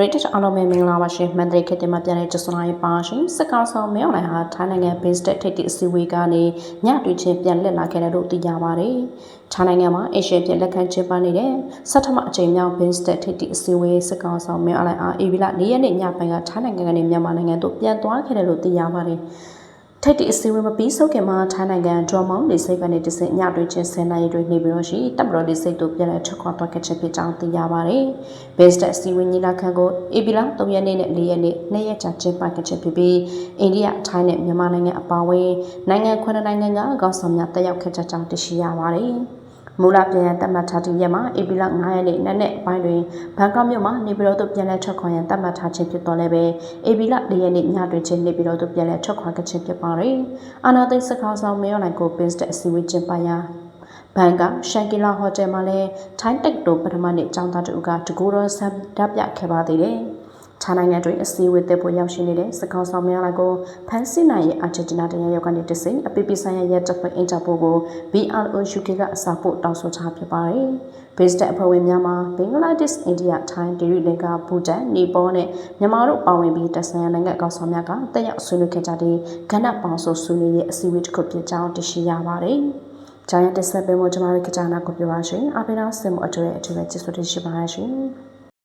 ရေတက်အားလုံးပဲမင်္ဂလာပါရှင်မန္တလေးခေတ်တင်မှာပြန်တဲ့ကျစနာရေးပါရှင်စကောက်ဆောင်မဲအွန်လိုင်းဟာထိုင်းနိုင်ငံ base တက်ထိပ်သီးအစည်းအဝေးကနေညတွေ့ချင်းပြန်လက်လာခဲ့တယ်လို့သိရပါတယ်ထိုင်းနိုင်ငံမှာအေရှပြန်လက်ခံကျင်းပနေတဲ့ဆထမအကြိမ်မြောက် base တက်ထိပ်သီးအစည်းအဝေးစကောက်ဆောင်မဲအွန်လိုင်းအားအေဗီလာ၄ရက်နေ့ညပိုင်းကထိုင်းနိုင်ငံကနေမြန်မာနိုင်ငံသို့ပြန်သွားခဲ့တယ်လို့သိရပါတယ် ထိတ်တီအစည်းအဝေးမပြီးဆုံးခင်မှာထိုင်းနိုင်ငံဒရမောင်းလေဆိပ်ကနေတဆင့်ညတွင်ချင်းဆယ်နိုင်တွေနေပြီးတော့ရှိတပ်မတော်လေဆိပ်တို့ပြန်လည်ထွက်ခွာသွားခဲ့ခြင်းဖြစ်ကြောင်းသိရပါတယ်။ Base တက်အစည်းအဝေးညီလာခံကိုဧပြီလ3ရက်နေ့နဲ့4ရက်နေ့နှစ်ရက်ကြာကျင်းပခဲ့ခြင်းဖြစ်ပြီးအိန္ဒိယထိုင်းနဲ့မြန်မာနိုင်ငံအပါအဝင်နိုင်ငံခွန်းနိုင်ငံကခေါင်းဆောင်များတက်ရောက်ခဲ့ကြကြောင်းသိရှိရပါတယ်။ မူလပြန်ရန်တတ်မှတ်ထားသည့်ရက်မှာဧပြီလ9ရက်နေ့နက်နက်ပိုင်းတွင်ဘန်ကောက်မြို့မှာနေပြည်တော်သို့ပြန်လည်ထွက်ခွာရန်တတ်မှတ်ထားခြင်းဖြစ်တော်လည်းပဲဧပြီလ4ရက်နေ့ညတွင်ချင်းနေပြည်တော်သို့ပြန်လည်ထွက်ခွာခဲ့ခြင်းဖြစ်ပါတယ်။အာနာသိစကားဆောင်မေယော်နိုင်ကိုပင်းစတဲ့အစည်းအဝေးကျင်းပရာဘန်ကရှန်ကီလာဟိုတယ်မှာလည်းထိုင်းတက်တိုပထမနေ့ចောင်းသားတို့ကတကူတော်ဆပ်ဓာပြခဲ့ပါသေးတယ်။ ခြားနိုင်ငံတွင်အစည်းအဝေးတက်ဖို့ရောက်ရှိနေတဲ့စကောင်းဆောင်များလိုက်ကိုဖန်စစ်နိုင်ရဲ့အာဂျင်တီနာတရားရောက်ကနေတစိအပီပီဆိုင်ရရဲ့တပ်ဖွဲ့အင်တာပိုကို BRO UK ကအစားဖို့တောင်းဆိုထားဖြစ်ပါတယ်။ Base တက်အဖွဲ့ဝင်များမှာဘင်္ဂလားဒေ့ရှ်အိန္ဒိယထိုင်းဒေရီလင်ကာဘူတန်နီပေါနဲ့မြန်မာတို့ပါဝင်ပြီးတက်ဆိုင်ရနိုင်ငံအကောက်ဆောင်များကတက်ရောက်ဆွေးနွေးခဲ့ကြတဲ့ကဏ္ဍပေါင်းစုဆွေးနွေးရဲ့အစည်းအဝေးတစ်ခုဖြစ်ကြောင်းသိရှိရပါတယ်။ဂျာယန်တက်ဆက်ပေးမှုကျမတို့ကကြနာကိုပြောပါရှင်။အပိနာစင်မှုအတွေ့အတွေ့ပဲကျေးဇူးတင်ရှိပါရှင်။